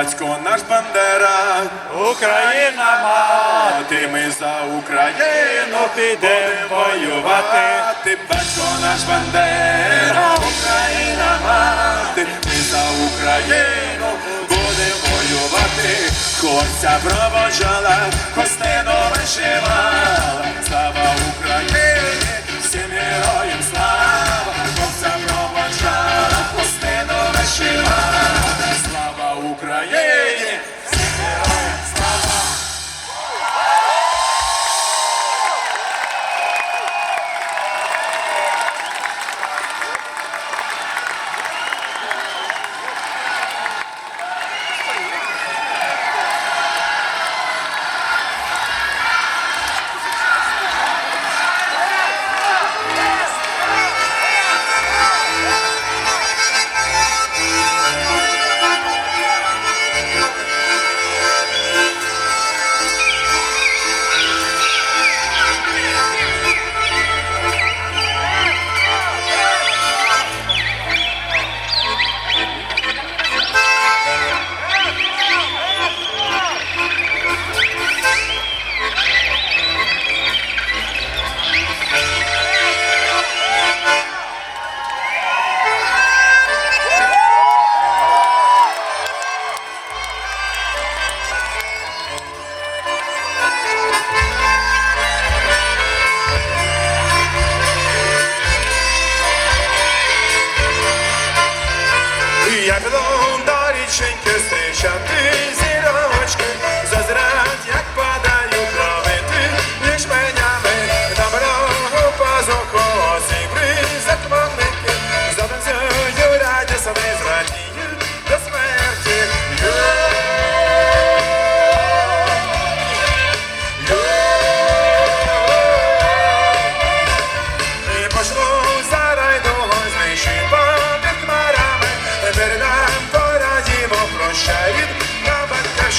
Батько наш Бандера, Україна мати, ми за Україну підемо воювати, Ти батько наш Бандера, Україна мати, ми за Україну будемо воювати, Костя проводжала, Костину вишивала.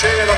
cielo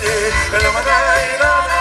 по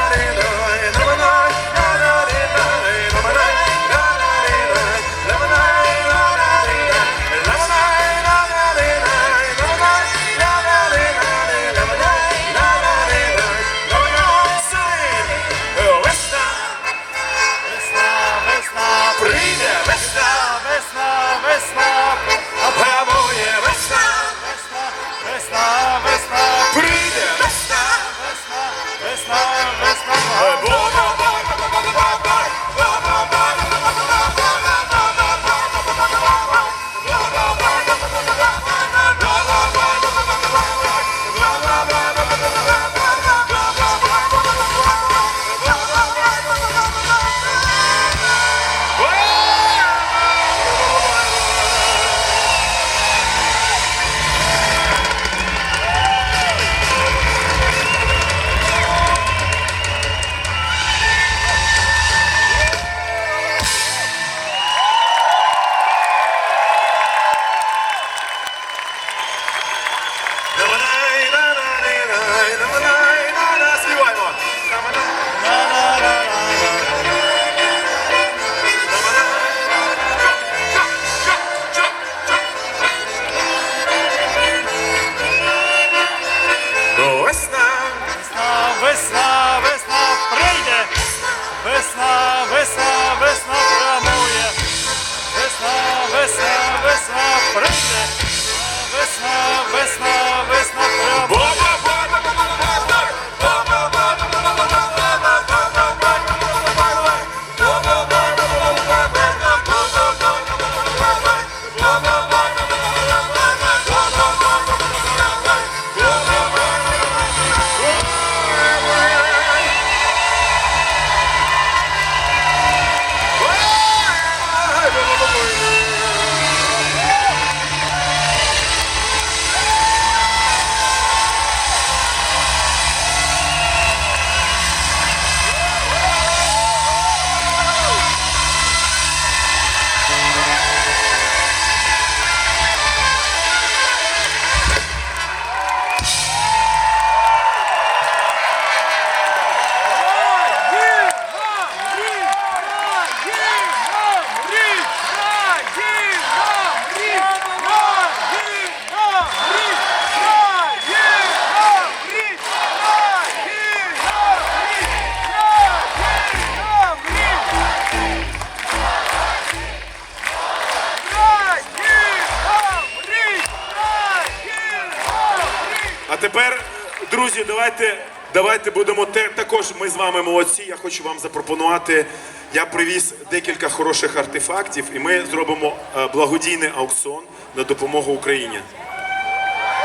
друзі, давайте, давайте будемо те, також. Ми з вами молодці. Я хочу вам запропонувати. Я привіз декілька хороших артефактів, і ми зробимо е, благодійний аукціон на допомогу Україні.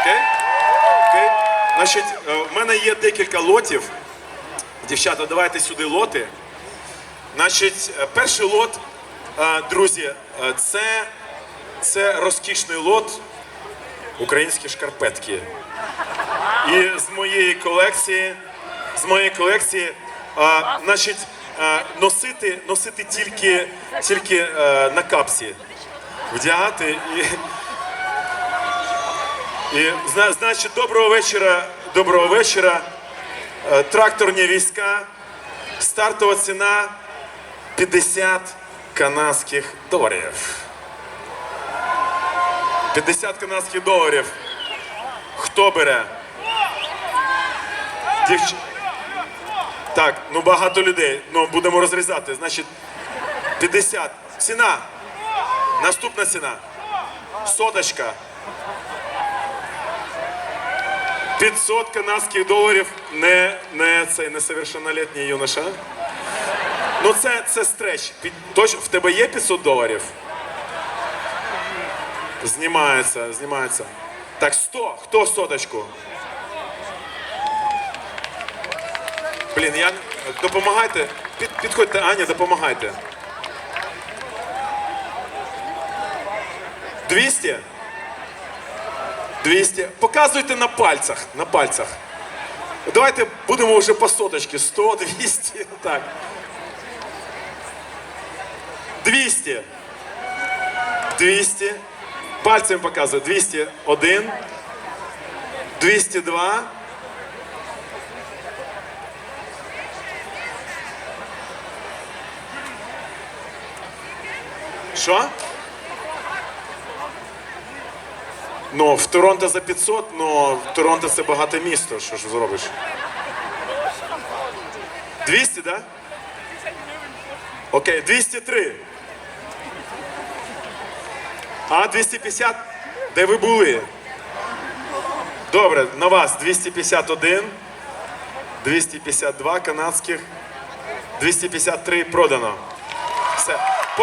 Окей? Окей? Значить, е, в мене є декілька лотів. Дівчата, давайте сюди лоти. Значить, е, перший лот, друзі, це, це розкішний лот українські шкарпетки. І з моєї колекції, з моєї колекції, а, значить, а, носити, носити тільки, тільки а, на капсі. Вдягати і. І зна- значить, доброго вечора, доброго вечора. Е, Тракторні війська. Стартова ціна 50 канадських доларів. 50 канадських доларів. Хто бере? Дівч... Так, ну багато людей. Ну, будемо розрізати. Значить, 50. Ціна. Наступна ціна. Соточка. 500 канадських доларів не, не цей несовершеннолетній юноша. Ну це, це стреч. Точно, в тебе є 500 доларів? Знімається, знімається. Так, 100. Хто соточку? Блін, я... Допомагайте. Під, підходьте, Аня, допомагайте. 200? 200. Показуйте на пальцях. На пальцях. Давайте будемо вже по соточки. 100, 200. Так. 200. 200. Пальцем показую. 201. 202. Що? Ну, в Торонто за 500, ну в Торонто це багате місто. Що ж зробиш? 200, да? Окей, 203. А, 250? Де ви були? Добре, на вас 251, 252 канадських, 253 продано.